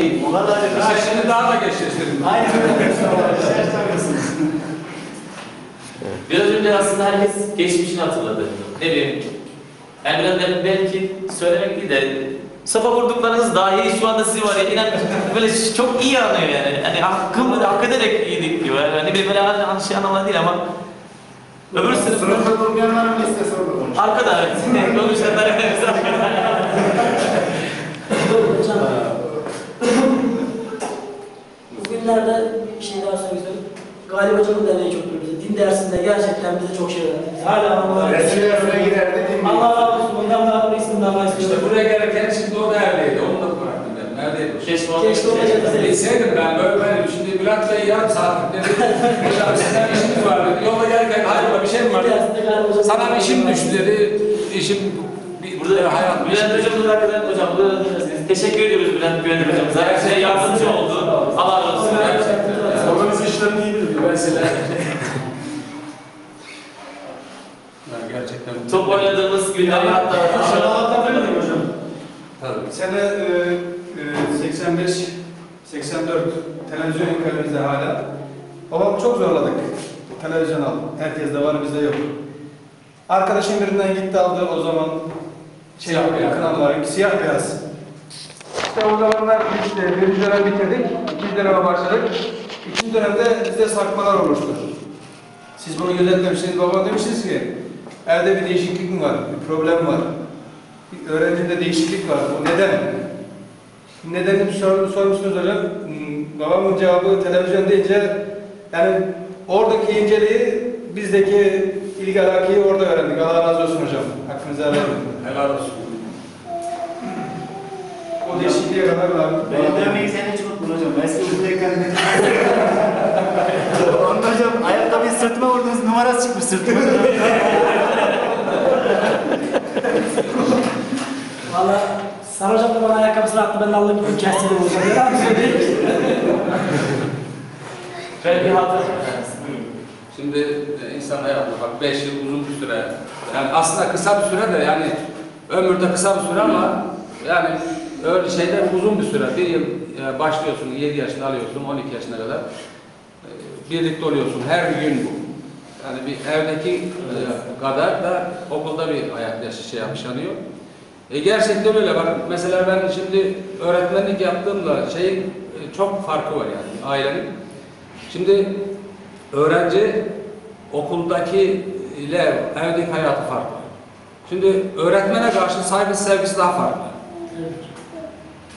değil. Şimdi daha da geçiştirdim. Aynen öyle. Şerh takıyorsunuz. Biraz önce aslında herkes geçmişini hatırladı. Ne bileyim. Yani biraz ben belki söylemek değil de Safa vurduklarınız dahi şu anda sizi var ya inan böyle çok iyi anlıyor yani. Hani hakkımı da hak ederek yedik diyor. Yani ne bileyim böyle hani şey anlamda değil ama öbür sınıfta Sınıfta durmayanların listesi orada konuşuyor. arkada evet. öbür arkada. Hocam, bugünlerde bir şey daha söylemek istiyorum. Galip hocamın da emeği çoktur bize. Din dersinde gerçekten bize çok şey öğretti. Hala anlamadık. Resuller öyle gider dedim. Allah razı olsun. Hocam da bu isminden İşte başlıyor. buraya gelirken şimdi o neredeydi? Onu da bıraktım ben. Neredeydi? Keşke onu Keşke onu. Bilseydim ben böyle böyle şimdi Bülent Bey yarım saatlik dedi. Hocam sizden işimiz var dedi. Yolda gelirken hayrola bir şey mi var? Din hocam. Sana bir işim düştü dedi. İşim bir Burada hayat Bülent işim. hocamız hakikaten hocam burada dinlersiniz. Teşekkür ediyoruz Bülent Güvenlik hocamıza. Her şeye yardımcı oldu. Allah razı olsun. Organize işlerini iyi bilir. Ben gerçekten Top oynadığımız günleri hatta an Anlatabilir miyim hocam? Tabii. Sene e, e, 85 84 televizyon ülkemizde hala. Babam çok zorladık. Televizyon al. Herkes de var bizde yok. Arkadaşım birinden gitti aldı o zaman şey Siyah beyaz. kanalların siyah beyaz. İşte o zamanlar biz de birinci dönem bitirdik. ikinci döneme başladık. İkinci dönemde bizde sarkmalar oluştu. Siz bunu gözetlemişsiniz. Baba demişsiniz ki evde bir değişiklik mi var? Bir problem var. Bir öğrencide değişiklik var. O neden? Nedenini sor, sormuştunuz hocam. Hmm, Babamın cevabı televizyon deyince yani oradaki inceliği bizdeki ilgi alakayı orada öğrendik. Allah razı olsun hocam. Hakkınızı helal edin. Helal olsun. O değişikliğe kadar var. Benim dövmeyi sen hiç unutma hocam. Ben size buradayken dedim. Onda hocam ayakkabıyı sırtıma vurdunuz numarası çıkmış sırtıma. Valla Sarı hocam da bana ayakkabısını attı. Ben de aldım gittim kestiğini hocam. Yalan söyleyeyim. Şöyle bir hatır. Şimdi e, insan hayatı bak 5 yıl uzun bir süre. Yani aslında kısa bir süre de yani ömürde kısa bir süre ama yani öyle şeyler uzun bir süre. Bir yıl e, başlıyorsun 7 yaşında alıyorsun 12 yaşına kadar. E, Birlikte oluyorsun her gün bu. Yani bir evdeki e, kadar da okulda bir hayat yaşı şey yaşanıyor. E gerçekten öyle bak mesela ben şimdi öğretmenlik yaptığımda şeyin çok farkı var yani ailenin. Şimdi öğrenci okuldaki ile evdeki hayatı farklı. Şimdi öğretmene karşı saygı sevgisi daha farklı.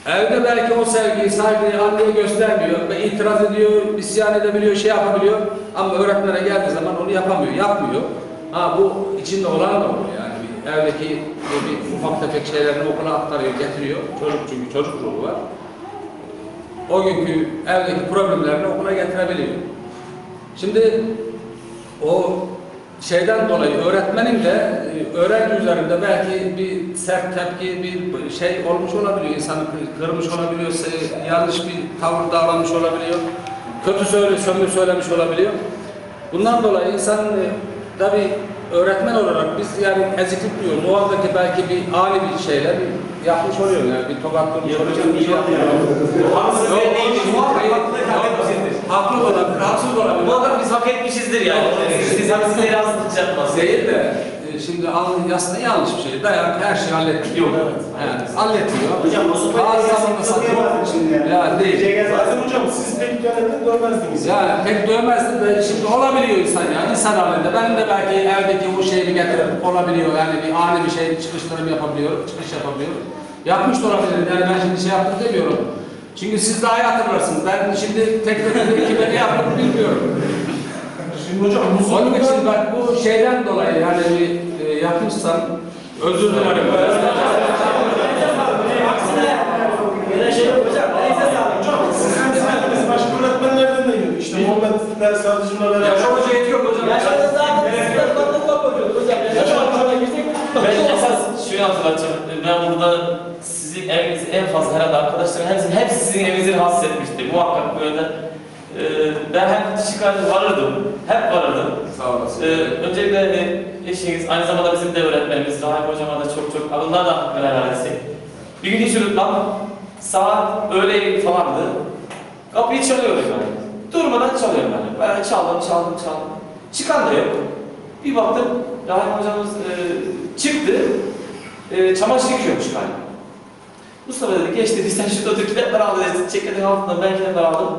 Evde belki o sevgiyi, saygıyı anneye göstermiyor ve itiraz ediyor, isyan edebiliyor, şey yapabiliyor. Ama öğretmene geldiği zaman onu yapamıyor, yapmıyor. Ha bu içinde olan da oluyor yani. Bir evdeki bir ufak tefek şeylerini okula aktarıyor, getiriyor. Çocuk çünkü çocuk ruhu var. O günkü evdeki problemlerini okula getirebiliyor. Şimdi o şeyden dolayı öğretmenin de e, öğrenci üzerinde belki bir sert tepki, bir şey olmuş olabiliyor. İnsanı kır- kırmış olabiliyor, yanlış bir tavır davranmış olabiliyor. Kötü söyle, sömür söylemiş olabiliyor. Bundan dolayı insan e, tabi öğretmen olarak biz yani eziklik diyoruz. O andaki belki bir ani bir şeyler yapmış oluyor yani bir tokatlıyormuş oluyor. Bir şey yapıyor. Haksız Yok, ve değil. yok, Muhakkak yok, haklılık hak etmişizdir. Haklı olabilir, haksız olabilir. Muhakkak biz hak etmişizdir yani. Siz haksızlığı haksızlık yapmaz. Değil de şimdi an- aslında yanlış bir şey. Dayan her şeyi hallettiriyor. Yok. Yani hallettiriyor. Hocam o sopayı Bazı kesin satıyor. şimdi ya. Değil. Zaten hocam siz pek dönemde görmezdiniz. Yani pek dövmezdim de şimdi olabiliyor insan ya. insan halinde. Benim de belki evdeki o şeyi getirip olabiliyor. Yani bir ani bir şey çıkışlarım yapabiliyorum. Çıkış yapabiliyorum. Yapmış da olabilirim. Yani ben şimdi şey yaptım demiyorum. Çünkü siz daha iyi hatırlarsınız. Ben şimdi tek tek kime ne yaptım bilmiyorum. Şimdi hocam Onun için bak bu şeyden dolayı yani bir e, yapmışsam özür dilerim. Şey hocam. Sizin sevdiğiniz başka öğretmenlerden de. İşte Muhammed ders yardımcımla beraber. Yaşam hoca yetiyor hocam. Yaşadığınız zaten sizden baktık bakıyoruz hocam. Ben esas şunu hatırlatacağım. Ben burada sizin evinizi en fazla herhalde arkadaşlarım hepsi, hepsi sizin evinizi rahatsız etmişti. Muhakkak böyle. Ee, ben hep çıkardı varırdım. Hep varırdım. Sağ olasın. Ee, öncelikle e, eşiniz, aynı zamanda bizim de öğretmenimiz, Rahip Hocam'a da çok çok, onlar da helal etsek. Bir gün hiç unutmam, saat öğle falan vardı. Kapıyı çalıyorum yani. Durmadan çalıyorum yani. Ben çaldım, çaldım, çaldım. Çıkan da yok. Bir baktım, Rahim hocamız e, çıktı. E, çamaşır yıkıyormuş galiba. Mustafa dedi geç dedi sen şurada otur kitapları al dedi. Çekerin altından ben kitapları aldım.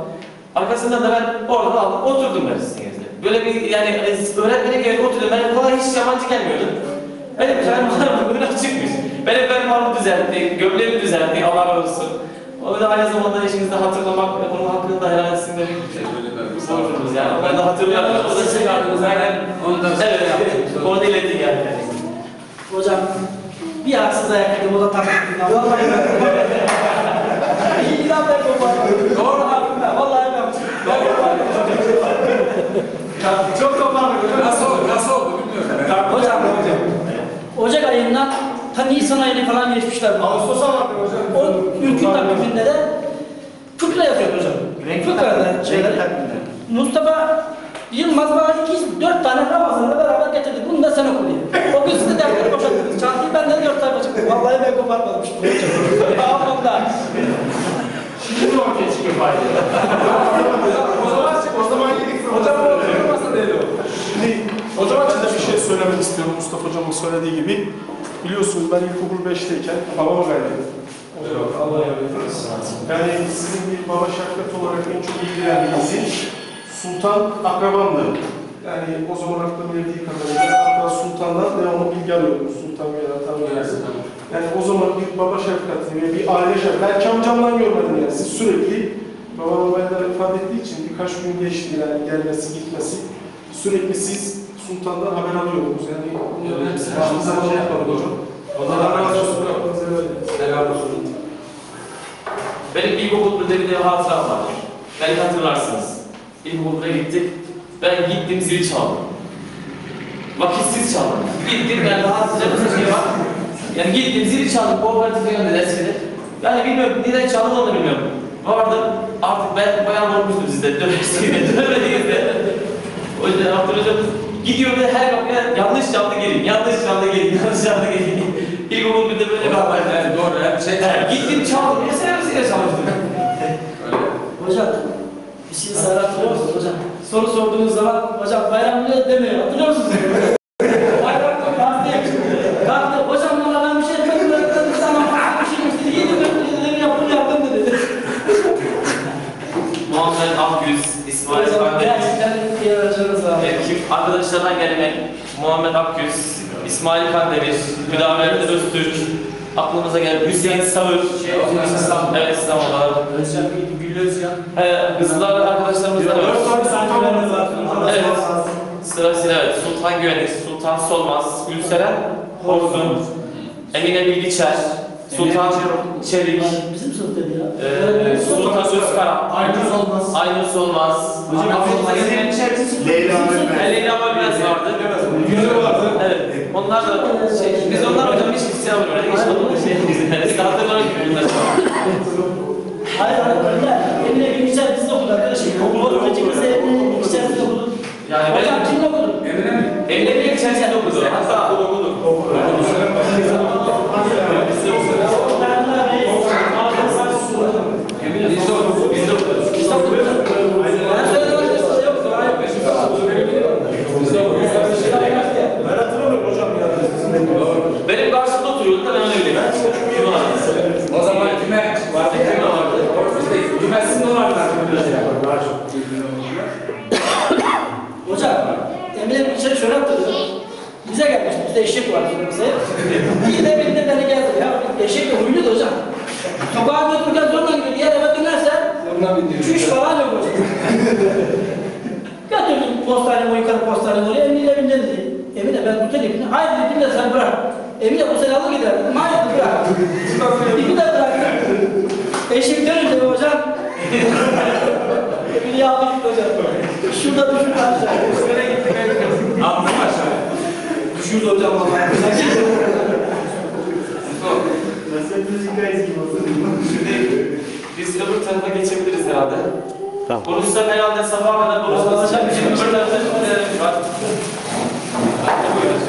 Arkasından da ben oradan aldım oturdum ben sizin yanınızda. Böyle bir yani e, öğretmenin gelip oturdum. Ben kolay hiç yabancı gelmiyordu. Benim fermuarım böyle çıkmış. Benim fermuarımı düzeltti, gömleğimi düzeltti Allah razı olsun. Onu da aynı zamanda eşinizde hatırlamak, onun hakkını da helal etsin demek borcumuz yani. Ben de hatırlıyorum. O da şey yaptınız aynen. Ondan sonra Evet, yaptık. onu iletin yani. Hocam bir haksız ayak yedim o da takıldı. Vallahi ben İnan ben kopardım. Doğru hakkında. Vallahi. Çok toparladık. Nasıl oldu? Nasıl oldu bilmiyorum. Hocam Ocak ayından ta Nisan ayına falan geçmişler. Ağustos'a vardı hocam. O ülkün takviminde de fıkra yazıyor hocam. Fıkrada şeyler. Mustafa Yılmaz bana iki, dört tane Ramazan'la beraber getirdi. Bunu da sen oku diye. O gün size dersleri boşalttınız. Çantayı benden dört sayfa çıktı. Vallahi ben koparmadım şimdi hocam. Aman da. Şimdi ortaya çıkıyor fayda. O zaman, o zaman yedik. Hocam o oturmasın dedi o. Şimdi o zaman ben de bir şey söylemek istiyorum Mustafa Hocam'ın söylediği gibi. Biliyorsunuz ben ilkokul 5'teyken babamı kaybettim. Allah yardım etsin. Yani sizin bir baba şarkıt olarak en çok ilgilendiğiniz Sultan akrabamdı. Yani o zaman aklım verdiği kadarıyla hatta Sultan'dan devamlı bilgi alıyordum. Sultan veya tanrı Yani o zaman bir baba şefkati ve bir aile şefkati. Belki amcamdan görmedim yani. Siz sürekli babam olayları ifade ettiği için birkaç gün geçti yani gelmesi gitmesi. Sürekli siz Sultan'dan haber alıyordunuz. Yani bunların hepsi başınıza şey yapalım hocam. Allah razı olsun. Helal olsun. Benim ilkokulda bir de hatıram var. Belki hatırlarsınız. İlkokulda gittik. Ben gittim zil çaldım. Vakitsiz çaldım. Gittim ben rahatsızca bir şey var. Yani gittim zil çaldım. Kooperatif yönde eskidi. Yani bilmiyorum neden çaldım onu bilmiyorum. Vardım artık ben bayağı olmuştum sizde. Dövüştüğünde, dövmediğinizde. O yüzden Abdül hocamız gidiyor ve her kapıya yanlış çaldı gelin, yanlış çaldı gelin, yanlış çaldı gelin. İlkokul bir de böyle bir haber. Yani doğru. Hep şey Yani gittim çaldım. Sen yine çalıştım. Hocam, bir şey sana hatırlıyor musunuz hocam? Soru sorduğunuz zaman, hocam bayram ne demiyor, hatırlıyor musunuz? bayram da kalktı yakışıklı. Kalktı, hocam bana ben bir şey demedim, öğretmenim sana bir şey gösterdi, yedim ben dedim, yaptım yaptım dedi. Muhammed Akgüz, İsmail gerçekten iyi var. arkadaşlardan gelen Muhammed Akgüz, İsmail Kandemir, Hüdamettin Öztürk, aklımıza gelen Hüseyin Savur, evet İstanbul'da. Özcan Gül Özcan. Ee, kızlar arkadaşlarımızdan var. Evet. Sırasıyla evet. Sultan Güvenlik, Sultan Solmaz, Gülseren Horzun, Emine Bilgiçer, Sultan Çelik, Bizim sınıftaydı ya. ee, Sultan Özkara, Aynur Solmaz. Aynur Solmaz, Leyla Ölmez. Leyla Ölmez. Güzel vardı. Evet. Onlar da şey, biz onlar hocam hiç almıyoruz. Hiç tanımadık şey. Hatırlamak gibi bunlar. Hayır hayır öyle. Olanlar. Hocam, Emine Bilgiçer şöyle hatırlıyor. Bize gelmiş, bizde eşek vardı bize. Bir de bir de beni geldi ya. Eşek de huylu da hocam. Sokağa götürürken zorla gidiyor. Diğer eve bir Çüş falan yok hocam. Götürdüm postanemi o yukarı postanemi oraya Emine evinde dedi. Emine ben tutar ipini. Hayır dedim de sen bırak. Emine bu sene alır gider dedim. Hayır bırak. İpi de bıraktım. Eşim dönünce hocam. Aldı gitti hocam. Şurada düşün aşağı. Şöyle gittik. Attım aşağı. Düşürdü hocam vallahi. Nasıl reis gibi. Şimdi biz öbür tarafa geçebiliriz herhalde. Tamam. Konuşsam herhalde sabaha kadar konuşmasın. Öbür tarafta şimdi var. Hadi buyurun.